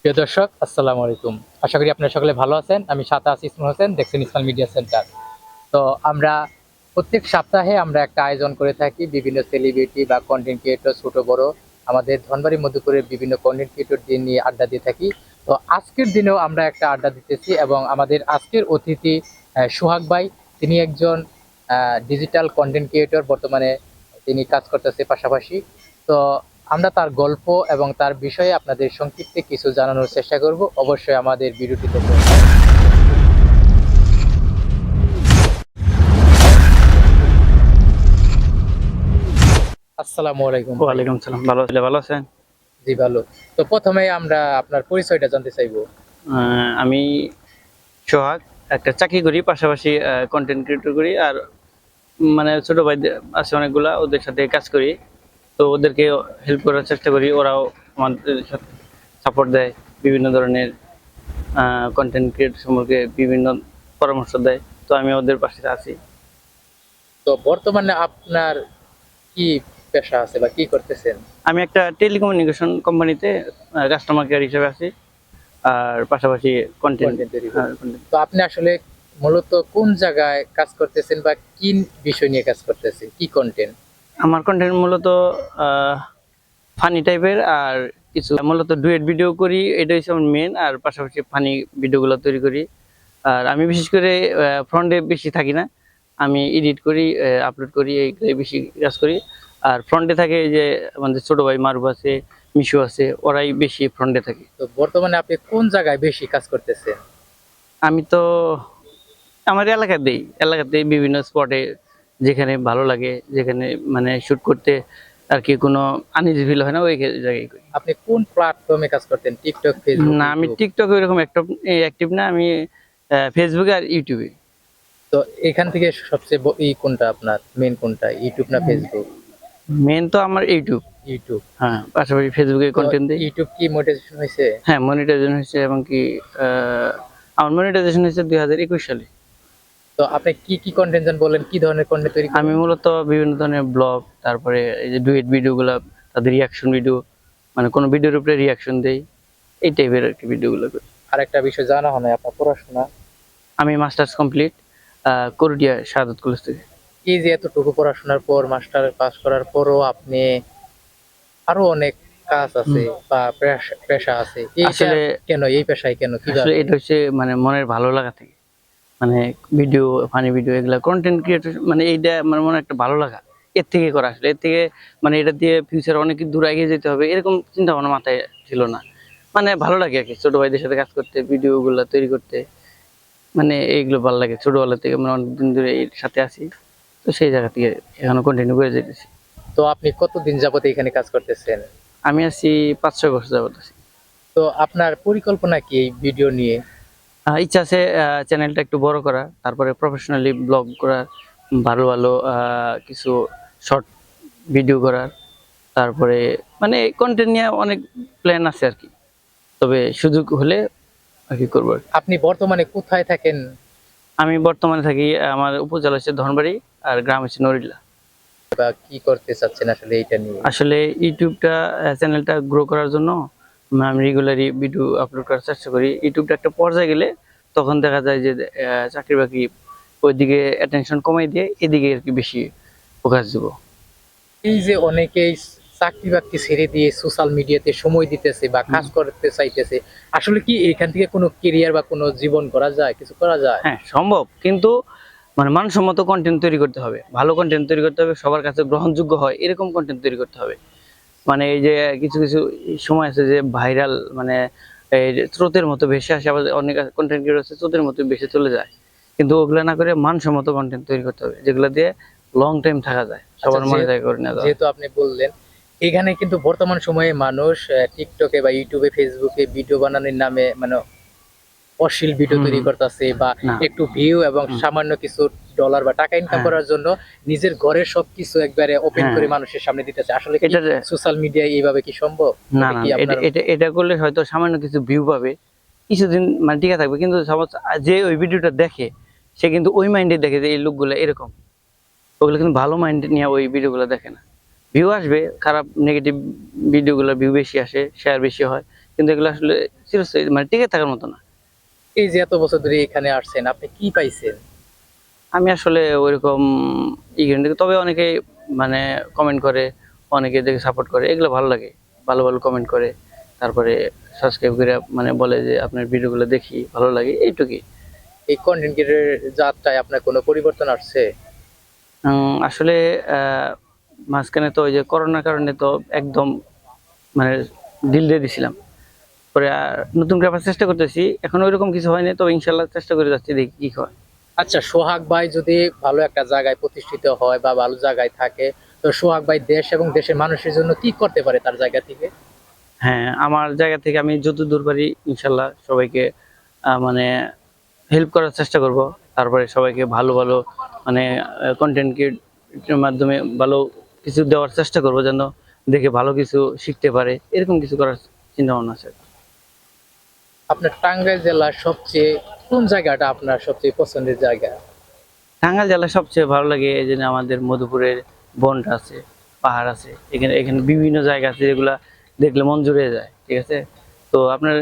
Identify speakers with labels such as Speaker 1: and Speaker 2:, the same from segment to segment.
Speaker 1: প্রিয় দর্শক, আসসালামু আলাইকুম। আশা করি আপনারা সকলে ভালো আছেন। আমি সাতাশ ইসমুল হোসেন, দেখছেন ইসলাম মিডিয়া সেন্টার। তো আমরা প্রত্যেক সপ্তাহে আমরা একটা আয়োজন করে থাকি বিভিন্ন সেলিব্রিটি বা কন্টেন্ট ক্রিয়েটর ছোট, বড়। আমাদের ধনবাড়ি মধ্যপুরের বিভিন্ন কন্টেন্ট ক্রিয়েটর দিয়ে নিয়ে আড্ডা দিয়ে থাকি। তো আজকের দিনেও আমরা একটা আড্ডা দিতেছি এবং আমাদের আজকের অতিথি সোহাগ ভাই। তিনি একজন ডিজিটাল কন্টেন্ট ক্রিয়েটর বর্তমানে তিনি কাজ করতেছে পাশাপাশি। তো আমরা তার গল্প এবং তার বিষয়ে আপনাদের সংক্ষিপ্তে কিছু জানানোর চেষ্টা করব। অবশ্যই আমাদের ভিডিওটি দেখুন আসসালামু আলাইকুম।
Speaker 2: ওয়ালাইকুম সালাম ভালো আছিলে ভালো আছেন?
Speaker 1: জি ভালো। তো প্রথমে আমরা আপনার পরিচয়টা জানতে চাইব।
Speaker 2: আমি সোহাগ একটা চাকরি করি পাশাপাশি কন্টেন্ট ক্রিয়েটর করি আর মানে ছোট ভাই আছে অনেকগুলা ওদের সাথে কাজ করি। তো ওদেরকে হেল্প করার চেষ্টা করি। ওরাও আমাদের সাথে সাপোর্ট দেয় বিভিন্ন ধরনের কন্টেন্ট ক্রিয়েট সম্পর্কে বিভিন্ন পরামর্শ দেয়। তো আমি ওদের পাশে আছি।
Speaker 1: তো বর্তমানে আপনার কি পেশা আছে বা কি করতেছেন?
Speaker 2: আমি একটা টেলিকমিউনিকেশন কোম্পানিতে কাস্টমার কেয়ার হিসেবে আছি। আর পাশাপাশি কন্টেন্ট
Speaker 1: করেন। তো আপনি আসলে মূলত কোন জায়গায় কাজ করতেছেন বা কি বিষয় নিয়ে কাজ করতেছেন? কি কন্টেন্ট
Speaker 2: আমার কন্টেন্ট মূলত ফানি টাইপের আর কিছু। মূলত ডুয়েট ভিডিও করি এটা হচ্ছে আমার মেন আর পাশাপাশি ফানি ভিডিওগুলো তৈরি করি। আর আমি বিশেষ করে ফ্রন্টে বেশি থাকি না। আমি এডিট করি আপলোড করি এইগুলোই বেশি কাজ করি। আর ফ্রন্টে থাকে যে আমাদের ছোট ভাই মারুফ আছে মিশু আছে ওরাই বেশি ফ্রন্টে থাকে।
Speaker 1: তো বর্তমানে আপনি কোন জায়গায় বেশি কাজ করতেছেন?
Speaker 2: আমি তো আমার এলাকাতেই এলাকাতেই বিভিন্ন স্পটে যেখানে ভালো লাগে যেখানে মানে শুট করতে আর কি কোনো আনিজ ফিল হয় না ওই জায়গায় করি।
Speaker 1: আপনি কোন প্ল্যাটফর্মে কাজ করতেন? টিকটক ফেসবুক
Speaker 2: না আমি? টিকটকে এরকম অ্যাক্টিভ না আমি ফেসবুকে আর ইউটিউবে
Speaker 1: তো এখান থেকে সবচেয়ে ই কোনটা আপনার? মেন কোনটা? ইউটিউব না ফেসবুক
Speaker 2: মেন তো আমার ইউটিউব
Speaker 1: ইউটিউব
Speaker 2: হ্যাঁ পাশাপাশি ফেসবুকে কন্টেন্ট দিই।
Speaker 1: ইউটিউব কি মোটিভেশন হয়েছে?
Speaker 2: হ্যাঁ মনিটাইজেশন হয়েছে এবং কি আমার মনিটাইজেশন হয়েছে দুই হাজার একুশ সালে।
Speaker 1: তো আপনি কি কি কন্টেন্ট বলেন? কি ধরনের কন্টেন্ট তৈরি
Speaker 2: আমি মূলত বিভিন্ন ধরনের ব্লগ তারপরে এই যে ডুয়েট ভিডিওগুলো তাদের রিয়াকশন ভিডিও মানে কোনো ভিডিওর উপরে রিয়াকশন দেই এই টাইপের আর কি ভিডিওগুলো করি।
Speaker 1: আর একটা বিষয় জানা হয় আপনার পড়াশোনা?
Speaker 2: আমি masters complete Karatia Saadat college থেকে।
Speaker 1: এই যে এতটুকু পড়াশোনার পর মাস্টার পাস করার পরও আপনি আরও অনেক কাজ আছে বা পেশা- পেশা আছে।
Speaker 2: আসলে
Speaker 1: কেন এই পেশায় কেন? কি
Speaker 2: আসলে এটা হচ্ছে মানে মনের ভালো লাগা থেকে। মানে ভিডিও ফানি ভিডিও এগুলো কন্টেন্ট ক্রিয়েটর মানে এইটা আমার মনে একটা ভালো লাগা। এর থেকে করা আসলে এর থেকে মানে এটা দিয়ে ফিউচার অনেক দূর এগিয়ে যেতে হবে এরকম চিন্তা ভাবনা মাথায় ছিল না। মানে ভালো লাগে আর কি ছোট ভাইদের সাথে কাজ করতে ভিডিওগুলো তৈরি করতে। মানে এইগুলো ভালো লাগে ছোটবেলা থেকে মানে অনেকদিন ধরে এর সাথে আছি। তো সেই জায়গা থেকে এখনও কন্টিনিউ করে যেতেছি।
Speaker 1: তো আপনি কতদিন যাবত এখানে কাজ করতেছেন?
Speaker 2: আমি আছি পাঁচ ছয় বছর যাবত আছি।
Speaker 1: তো আপনার পরিকল্পনা কি এই ভিডিও নিয়ে?
Speaker 2: ইচ্ছা আছে চ্যানেলটা একটু বড় করা তারপরে প্রফেশনালি ব্লগ করার ভালো ভালো কিছু শর্ট ভিডিও করার তারপরে মানে কন্টেন্ট নিয়ে অনেক প্ল্যান আছে আর কি। তবে সুযোগ হলে আর কি করব
Speaker 1: আপনি বর্তমানে কোথায় থাকেন?
Speaker 2: আমি বর্তমানে থাকি আমার উপজেলা হচ্ছে ধনবাড়ি আর গ্রাম হচ্ছে নরিল্লা
Speaker 1: বা কি করতে চাচ্ছেন আসলে এইটা নিয়ে?
Speaker 2: আসলে ইউটিউবটা চ্যানেলটা গ্রো করার জন্য আমি রেগুলারই ভিডিও আপলোড করার চেষ্টা করি। ইউটিউবটা একটা পর্যায়ে গেলে তখন দেখা যায় যে চাকরি বাকরি ওইদিকে অ্যাটেনশন কমাই দিয়ে এদিকে আর কি বেশি ফোকাস দিব।
Speaker 1: এই যে অনেকেই চাকরি বাকরি ছেড়ে দিয়ে সোশ্যাল মিডিয়াতে সময় দিতেছে বা কাজ করতে চাইতেছে আসলে কি এখান থেকে কোনো কেরিয়ার বা কোনো জীবন করা যায় কিছু করা যায়?
Speaker 2: হ্যাঁ সম্ভব। কিন্তু মানে মানসম্মত কন্টেন্ট তৈরি করতে হবে। ভালো কন্টেন্ট তৈরি করতে হবে সবার কাছে গ্রহণযোগ্য হয় এরকম কন্টেন্ট তৈরি করতে হবে। মানে এই যে কিছু কিছু সময় আছে যে ভাইরাল মানে এই স্রোতের মতো ভেসে আসে আবার অনেক কন্টেন্ট ক্রিয়েটর আছে স্রোতের মতো ভেসে চলে যায়। কিন্তু ওগুলো না করে মানসম্মত কন্টেন্ট তৈরি করতে হবে যেগুলো দিয়ে লং টাইম থাকা যায় সবার
Speaker 1: আচ্ছা,
Speaker 2: মনে
Speaker 1: যে-
Speaker 2: জায়গা করে নেওয়া
Speaker 1: যেহেতু আপনি বললেন এখানে কিন্তু বর্তমান সময়ে মানুষ টিকটকে বা ইউটিউবে ফেসবুকে ভিডিও বানানোর নামে মানে অশ্লীল ভিডিও তৈরি করতেছে বা একটু ভিউ এবং সামান্য কিছু ডলার বা টাকা ইনকাম
Speaker 2: হ্যাঁ।
Speaker 1: করার জন্য নিজের ঘরের সবকিছু একবারে ওপেন
Speaker 2: হ্যাঁ।
Speaker 1: করে মানুষের সামনে দিতেছে। আসলে কি
Speaker 2: এটা
Speaker 1: সোশ্যাল মিডিয়ায় এইভাবে কি সম্ভব?
Speaker 2: না
Speaker 1: এটা
Speaker 2: এটা করলে হয়তো সামান্য কিছু ভিউ পাবে। কিছুদিন মানে টিকে থাকবে কিন্তু সমস্যা যে ওই ভিডিওটা দেখে সে কিন্তু ওই মাইন্ডে দেখে যে এই লোকগুলো এরকম। ওগুলো কিন্তু ভালো মাইন্ড নিয়ে ওই ভিডিওগুলো দেখে না। ভিউ আসবে খারাপ নেগেটিভ ভিডিওগুলো ভিউ বেশি আসে শেয়ার বেশি হয় কিন্তু এগুলো আসলে চিরস্থায়ী মানে টিকে থাকার মতো না।
Speaker 1: এই যে এত বছর ধরে এখানে আসছেন আপনি কি পাইছেন?
Speaker 2: আমি আসলে ওইরকম ইগেন তবে অনেকে মানে কমেন্ট করে অনেকে দেখে সাপোর্ট করে এগুলো ভালো লাগে। ভালো ভালো কমেন্ট করে তারপরে সাবস্ক্রাইব করে মানে বলে যে আপনার ভিডিওগুলো দেখি ভালো লাগে এইটুকুই।
Speaker 1: এই কন্টেন্ট ক্রিয়েটরের যাত্রায় আপনার কোনো পরিবর্তন আসছে?
Speaker 2: আসলে আহ, মাঝখানে তো ওই যে করোনার কারণে তো একদম মানে ডিল দিয়ে দিছিলাম। পরে আর নতুন করে চেষ্টা করতেছি এখন ওইরকম কিছু হয়নি তো ইনশাল্লাহ চেষ্টা করে যাচ্ছি দেখি কি হয়।
Speaker 1: আচ্ছা সোহাগ ভাই যদি ভালো একটা জায়গায় প্রতিষ্ঠিত হয় বা ভালো জায়গায় থাকে, তো সোহাগ ভাই দেশ এবং দেশের মানুষের জন্য কি করতে পারে তার জায়গা থেকে?
Speaker 2: হ্যাঁ আমার জায়গা থেকে আমি যত দূর পারি ইনশাল্লাহ সবাইকে মানে হেল্প করার চেষ্টা করব। তারপরে সবাইকে ভালো ভালো মানে কন্টেন্ট ক্রিয়েটের মাধ্যমে ভালো কিছু দেওয়ার চেষ্টা করব যেন দেখে ভালো কিছু শিখতে পারে, এরকম কিছু করার চিন্তা ভাবনা আছে।
Speaker 1: আপনার টাঙ্গাইল জেলার সবচেয়ে কোন জায়গাটা আপনার সবচেয়ে পছন্দের জায়গা?
Speaker 2: টাঙ্গাইল জেলায় সবচেয়ে ভালো লাগে এই যে আমাদের মধুপুরের বনটা আছে পাহাড় আছে এখানে এখানে বিভিন্ন জায়গা আছে যেগুলা দেখলে মন জুড়ে যায় ঠিক আছে? তো আপনার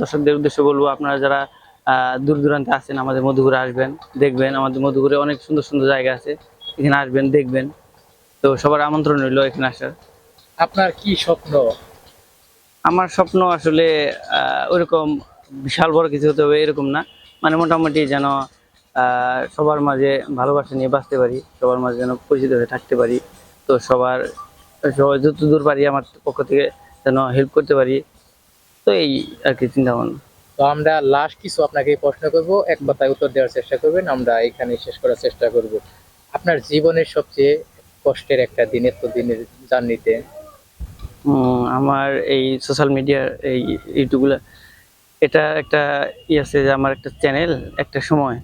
Speaker 2: দর্শকদের উদ্দেশ্যে বলব আপনারা যারা আহ, দূর দূরান্তে আছেন আমাদের মধুপুরে আসবেন দেখবেন আমাদের মধুপুরে অনেক সুন্দর সুন্দর জায়গা আছে এখানে আসবেন দেখবেন। তো সবার আমন্ত্রণ রইল এখানে আসার।
Speaker 1: আপনার কি স্বপ্ন?
Speaker 2: আমার স্বপ্ন আসলে ওইরকম বিশাল বড় কিছু হতে হবে এরকম না। মানে মোটামুটি যেন সবার মাঝে ভালোবাসা নিয়ে বাঁচতে পারি, সবার মাঝে যেন পরিচিত হয়ে থাকতে পারি, তো সবার, সবাই যত দূর পারি আমার পক্ষ থেকে যেন হেল্প করতে পারি, তো এই আর কি চিন্তা ভাবনা
Speaker 1: তো আমরা লাস্ট কিছু আপনাকে প্রশ্ন করব, এক কথায় উত্তর দেওয়ার চেষ্টা করবেন, আমরা এখানে শেষ করার চেষ্টা করব। আপনার জীবনের সবচেয়ে কষ্টের একটা দিনের তো দিনের জার্নিতে
Speaker 2: আমার এই সোশ্যাল মিডিয়ার এই ইউটিউবগুলো, এটা একটা ই আছে যে আমার একটা চ্যানেল একটা সময়,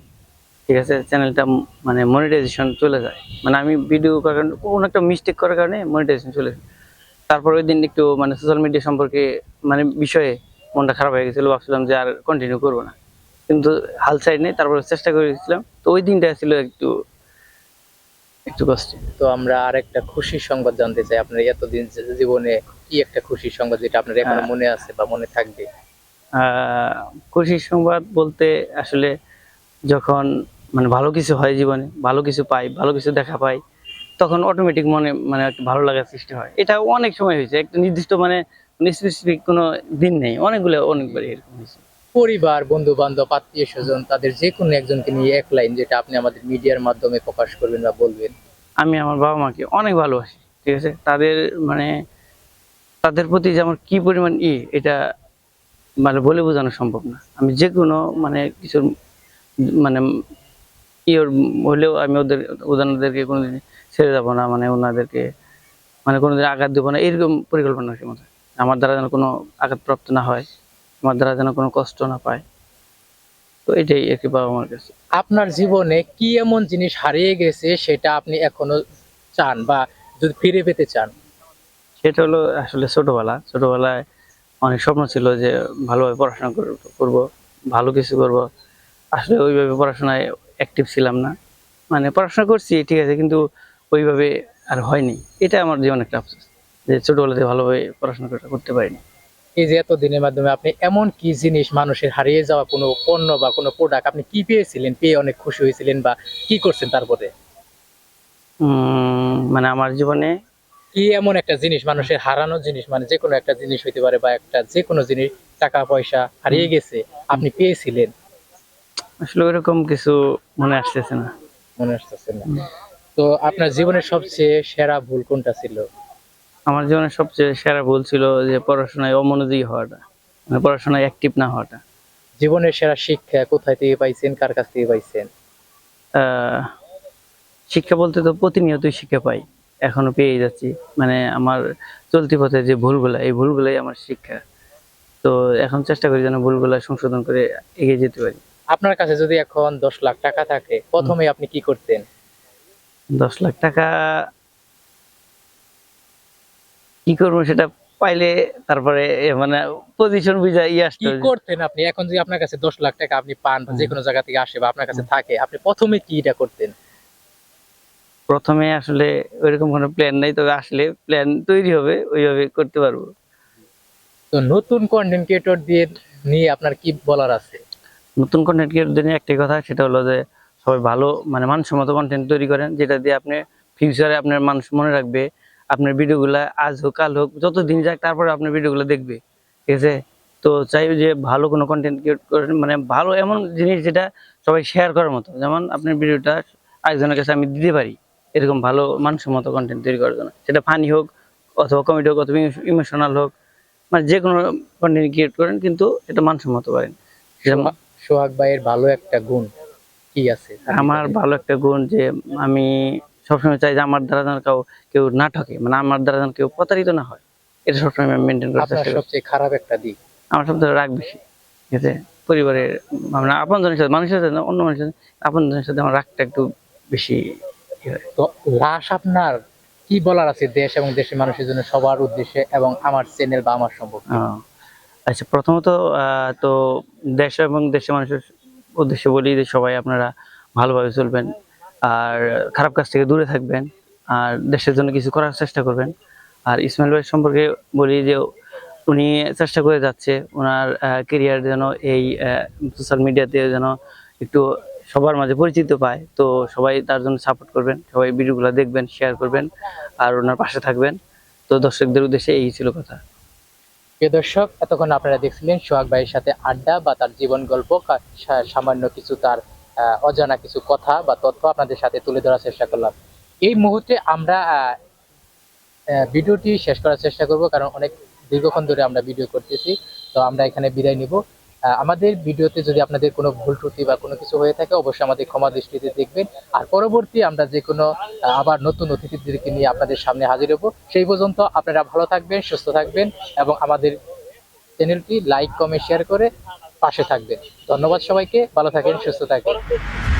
Speaker 2: ঠিক আছে? চ্যানেলটা মানে মনিটাইজেশন চলে যায়। মানে আমি ভিডিও করার কারণে, কোনো একটা মিস্টেক করার কারণে মনিটাইজেশন চলে যায়। তারপর ওই দিন একটু মানে সোশ্যাল মিডিয়া সম্পর্কে মানে বিষয়ে মনটা খারাপ হয়ে গেছিল, ভাবছিলাম যে আর কন্টিনিউ করব না। কিন্তু হাল সাইড নেই তারপর চেষ্টা করেছিলাম তো ওই দিনটা ছিল একটু একটু কষ্ট
Speaker 1: তো আমরা আরেকটা খুশির সংবাদ জানতে চাই। আপনার এতদিন জীবনে কি একটা খুশির সংবাদ যেটা আপনার এখনও
Speaker 2: হ্যাঁ।
Speaker 1: মনে আছে বা মনে থাকবে?
Speaker 2: খুশির সংবাদ বলতে আসলে যখন মানে ভালো কিছু হয় জীবনে ভালো কিছু পাই ভালো কিছু দেখা পাই তখন অটোমেটিক মনে মানে একটা ভালো লাগার সৃষ্টি হয়। এটা অনেক সময় হয়েছে। একটা নির্দিষ্ট মানে স্পেসিফিক কোনো দিন নেই। অনেকগুলো অনেকবারই এরকম হয়েছে।
Speaker 1: পরিবার বন্ধু বান্ধব আত্মীয় স্বজন তাদের যে কোনো একজনকে নিয়ে এক লাইন যেটা আপনি আমাদের মিডিয়ার মাধ্যমে প্রকাশ করবেন বা বলবেন।
Speaker 2: আমি আমার বাবা মাকে অনেক ভালোবাসি, ঠিক আছে? তাদের মানে তাদের প্রতি যে আমার কি পরিমাণ ই, এটা মানে বলে বোঝানো সম্ভব না। আমি যে কোনো মানে কিছুর মানে ইয়ের হলেও আমি ওদের ওনাদেরকে কোনোদিন ছেড়ে যাব না মানে ওনাদেরকে মানে কোনোদিন আঘাত দেবো না, এরকম পরিকল্পনা আছে আমার দ্বারা যেন কোনো আঘাতপ্রাপ্ত না হয়। আমার দ্বারা যেন কোনো কষ্ট না পায়। তো এটাই আর কি বাবা মার কাছে।
Speaker 1: আপনার জীবনে কি এমন জিনিস হারিয়ে গেছে সেটা আপনি এখনও চান বা যদি ফিরে পেতে চান?
Speaker 2: সেটা হলো আসলে ছোটবেলা। ছোটবেলায় অনেক স্বপ্ন ছিল যে ভালোভাবে পড়াশোনা কর- করব ভালো কিছু করব। আসলে ওইভাবে পড়াশোনায় অ্যাক্টিভ ছিলাম না। মানে পড়াশোনা করছি ঠিক আছে কিন্তু ওইভাবে আর হয়নি। এটা আমার জীবনে একটা আফসোস যে ছোটবেলাতে ভালোভাবে পড়াশোনা করতে পারিনি।
Speaker 1: এই যে এত দিনের মাধ্যমে আপনি এমন কি জিনিস মানুষের হারিয়ে যাওয়া কোনো পণ্য বা কোনো প্রোডাক্ট আপনি কি পেয়েছিলেন পেয়ে অনেক খুশি হয়েছিলেন বা কি করছেন তারপরে
Speaker 2: মানে আমার জীবনে?
Speaker 1: কি এমন একটা জিনিস মানুষের হারানো জিনিস মানে যে কোনো একটা জিনিস হইতে পারে বা একটা যে কোনো জিনিস টাকা পয়সা হারিয়ে গেছে আপনি পেয়েছিলেন?
Speaker 2: আসলে ওইরকম কিছু মনে আসতেছে না।
Speaker 1: মনে আসতেছে না। তো আপনার জীবনের সবচেয়ে সেরা ভুল কোনটা ছিল?
Speaker 2: আমার জীবনে সবচেয়ে সেরা ভুল ছিল যে পড়াশোনায় অমনোযোগী হওয়াটা মানে পড়াশোনায় অ্যাক্টিভ না হওয়াটা।
Speaker 1: জীবনের সেরা শিক্ষা কোথায় থেকে পাইছেন? কার কাছ থেকে পাইছেন?
Speaker 2: শিক্ষা বলতে তো প্রতিনিয়তই শিক্ষা পাই। এখনও পেয়ে যাচ্ছি। মানে আমার চলতি পথে যে ভুলগুলা এই ভুলগুলাই আমার শিক্ষা। তো এখন চেষ্টা করি যেন ভুলগুলা সংশোধন করে এগিয়ে যেতে পারি।
Speaker 1: আপনার কাছে যদি এখন দশ লাখ টাকা থাকে প্রথমে আপনি কি করতেন?
Speaker 2: দশ লাখ টাকা কি করব সেটা পাইলে তারপরে মানে পজিশন বুঝা ইয়ে আসতো
Speaker 1: কি করতেন আপনি? এখন যদি আপনার কাছে দশ লাখ টাকা আপনি পান যে কোনো জায়গা থেকে আসে বা আপনার কাছে থাকে আপনি প্রথমে কি এটা করতেন?
Speaker 2: প্রথমে আসলে ওইরকম কোনো প্ল্যান নাই তবে আসলে প্ল্যান তৈরি হবে ওইভাবে করতে পারব।
Speaker 1: তো নতুন কন্টেন্ট ক্রিয়েটর দিয়ে নিয়ে আপনার কি বলার আছে?
Speaker 2: নতুন কন্টেন্ট ক্রিয়েটরদের নিয়ে একটাই কথা সেটা হলো যে সবাই ভালো মানে মানসম্মত কন্টেন্ট তৈরি করেন যেটা দিয়ে আপনি ফিউচারে আপনার মানুষ মনে রাখবে আপনার ভিডিওগুলো আজ হোক কাল হোক যত দিন যাক তারপরে আপনার ভিডিওগুলো দেখবে ঠিক আছে? তো চাই যে ভালো কোনো কন্টেন্ট ক্রিয়েট করেন মানে ভালো এমন জিনিস যেটা সবাই শেয়ার করার মতো। যেমন আপনার ভিডিওটা আরেকজনের কাছে আমি দিতে পারি এরকম ভালো মানসম্মত কন্টেন্ট তৈরি করার জন্য। সেটা ফানি হোক অথবা কমেডি হোক অথবা ইমোশনাল হোক মানে যে কোনো কন্টেন্ট ক্রিয়েট করেন কিন্তু এটা মানসম্মত করেন। সেটা
Speaker 1: সোহা- সোহাগ ভাইয়ের ভালো একটা গুণ কি আছে?
Speaker 2: আমার ভালো একটা গুণ যে আমি সবসময় চাই যে আমার দ্বারা যেন কেউ কেউ না ঠকে। মানে আমার দ্বারা যেন কেউ প্রতারিত না হয়। এটা সবসময় আমি মেনটেন করার
Speaker 1: আপনার
Speaker 2: চেষ্টা করি
Speaker 1: সবচেয়ে খারাপ একটা দিক?
Speaker 2: আমার সব রাগ বেশি। ঠিক আছে? পরিবারের মানে আপন জনের সাথে মানুষের সাথে অন্য মানুষের সাথে আপন জনের সাথে আমার রাগটা একটু বেশি
Speaker 1: তো লাশ আপনার কি বলার আছে দেশ এবং দেশের মানুষের জন্য সবার উদ্দেশ্যে এবং আমার চ্যানেল বা আমার সম্পর্কে?
Speaker 2: আচ্ছা প্রথমত আহ, তো দেশ এবং দেশের মানুষের উদ্দেশ্যে বলি যে সবাই আপনারা ভালোভাবে চলবেন। আর খারাপ কাজ থেকে দূরে থাকবেন, আর দেশের জন্য কিছু করার চেষ্টা করবেন। আর ইসমাইল ভাই সম্পর্কে বলি যে উনি চেষ্টা করে যাচ্ছে ওনার কেরিয়ার যেন এই সোশ্যাল মিডিয়াতে যেন একটু সবার মাঝে পরিচিত পায়। তো সবাই তার জন্য সাপোর্ট করবেন, সবাই ভিডিওগুলো দেখবেন শেয়ার করবেন, আর ওনার পাশে থাকবেন। তো দর্শকদের উদ্দেশ্যে এই ছিল কথা।
Speaker 1: প্রিয় দর্শক, এতক্ষণ আপনারা দেখছিলেন সোহাগ ভাইয়ের সাথে আড্ডা বা তার জীবন গল্প সামান্য কিছু তার অজানা কিছু কথা বা তথ্য আপনাদের সাথে তুলে ধরার চেষ্টা করলাম। এই মুহূর্তে আমরা ভিডিওটি শেষ করার চেষ্টা করব কারণ অনেক দীর্ঘক্ষণ ধরে আমরা ভিডিও করতেছি, তো আমরা এখানে বিদায় নিব। আমাদের ভিডিওতে যদি আপনাদের কোনো ভুল ত্রুটি বা কোনো কিছু হয়ে থাকে, অবশ্যই আমাদের ক্ষমা দৃষ্টিতে দেখবেন। আর পরবর্তী আমরা যে কোনো আবার নতুন অতিথিদেরকে নিয়ে আপনাদের সামনে হাজির হব। সেই পর্যন্ত আপনারা ভালো থাকবেন, সুস্থ থাকবেন এবং আমাদের চ্যানেলটি লাইক, কমেন্ট, শেয়ার করে পাশে থাকবে ধন্যবাদ সবাইকে ভালো থাকেন সুস্থ থাকবেন